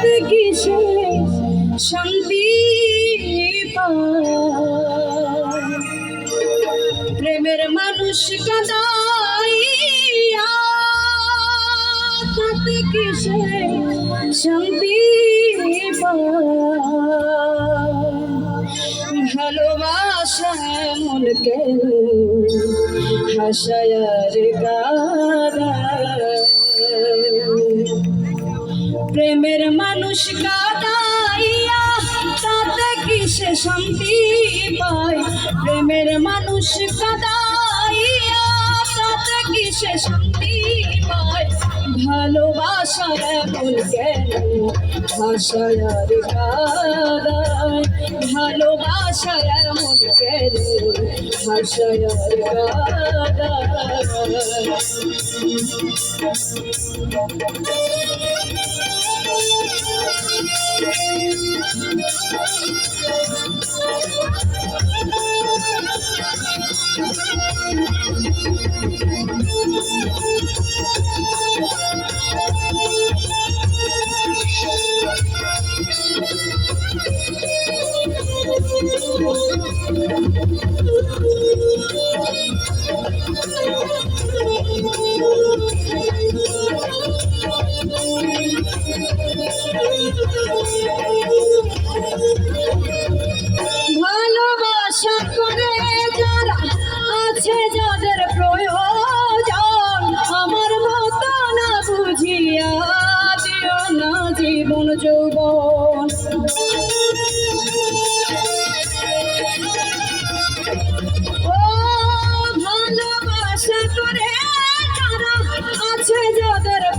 তাতে কিসে শান্তি প্রেমের মানুষ কাদাইয়া তাতে কিসে শান্তি ভালোবাসা মন কেন হাসায়ার গাদা মানুষ কাটাইয়া তাতে কিসে শান্তি পায়? প্রেমের মানুষ কাটাইয়া তাতে কিসে শান্তি পায়? কাদায়? ভালোবাসা জীবন যৌবন। ও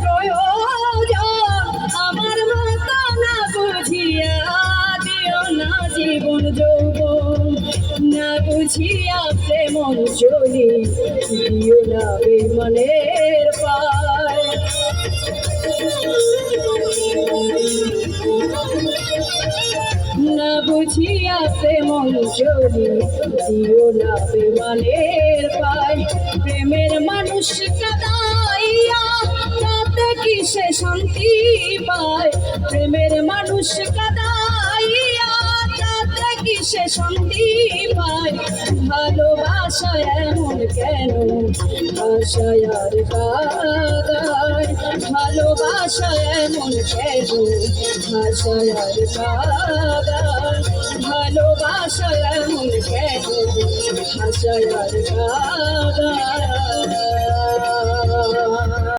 প্রয়োজন, আমার মতো না বুঝিয়া না জীবন না বুঝিয়া প্রেম চলি বিমানের পায়। না আছে প্রেম জিও না বিমানের পাই প্রেমের মানুষ কাদাইয়া তাতে কিসে শান্তি পায়? প্রেমের মানুষ কাদাইয়া কিসে শান্তি পায়, ভালোবাসা এমন কেন? আশায় আর কাদায় ভালোবাসা এমন কেন? আশায় আর কাদায় ভালোবাসা এমন কেন? আশায় কাদায়